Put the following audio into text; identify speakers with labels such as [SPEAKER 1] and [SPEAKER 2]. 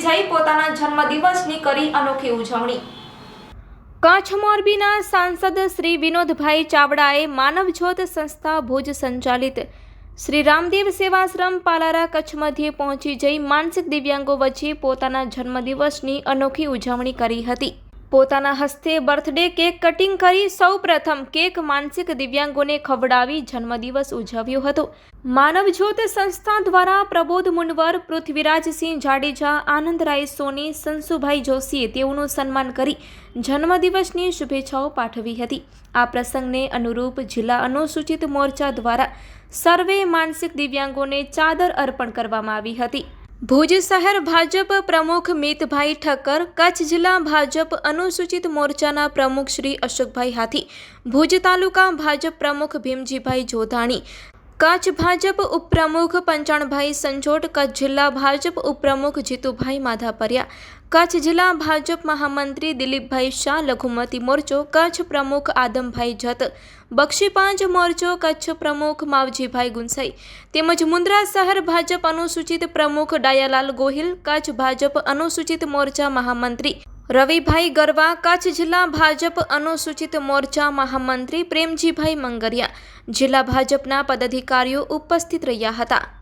[SPEAKER 1] મંદિર પોતાના જન્મદિવસની કરી અનોખી ઉજવણી. કચ્છ મોરબીના સાંસદ શ્રી વિનોદભાઈ ચાવડાએ માનવજ્યોત સંસ્થા ભુજ સંચાલિત. શ્રી રામદેવ સેવાશ્રમ પાલારા કચ્છ મધ્યે પહોંચી જઈ માનસિક દિવ્યાંગો વચ્ચે પોતાના જન્મદિવસની અનોખી ઉજવણી કરી હતી. પોતાના હસ્તે બર્થડે કેક કટિંગ કરી સૌ પ્રથમ કેક માનસિક દિવ્યાંગોને ખવડાવી જન્મદિવસ ઉજવ્યો હતો. માનવજ્યોત સંસ્થા દ્વારા પ્રબોધ મુનવર પૃથ્વીરાજસિંહ જાડેજા આનંદરાય સોની સંસુભાઈ જોશીએ તેઓનું સન્માન કરી જન્મદિવસની શુભેચ્છાઓ પાઠવી હતી. આ પ્રસંગને અનુરૂપ જિલ્લા અનુસૂચિત મોરચા દ્વારા સર્વે માનસિક દિવ્યાંગોને ચાદર અર્પણ કરવામાં આવી હતી. ભુજ શહેર ભાજપ પ્રમુખ મિતભાઈ ઠક્કર, કચ્છ જિલ્લા ભાજપ અનુસૂચિત મોરચાના પ્રમુખ શ્રી અશોકભાઈ હાથી, ભુજ તાલુકા ભાજપ પ્રમુખ ભીમજીભાઈ જોધાણી કચ્છ ભાજપ ઉપપ્રમુખ પંચાણભાઈ સંજોટ, કચ્છ જિલ્લા ભાજપ ઉપપ્રમુખ જીતુભાઈ માધાપરિયા, કચ્છ જિલ્લા ભાજપ મહામંત્રી દિલીપભાઈ શાહ, લઘુમતી મોરચો, કચ્છ પ્રમુખ આદમભાઈ જત બક્ષીપાંચ મોરચો, કચ્છ પ્રમુખ માવજીભાઈ ગુંસાઈ, તેમજ મુન્દ્રા શહેર ભાજપ અનુસૂચિત પ્રમુખ ડાયાલાલ ગોહિલ, કચ્છ ભાજપ અનુસૂચિત મોરચા મહામંત્રી રવિભાઈ ગરવા, કચ્છ જિલ્લા ભાજપ અનુસૂચિત મોરચા મહામંત્રી પ્રેમજીભાઈ મંગરિયા. જિલ્લા ભાજપના પદાધિકારીઓ ઉપસ્થિત રહ્યા હતા.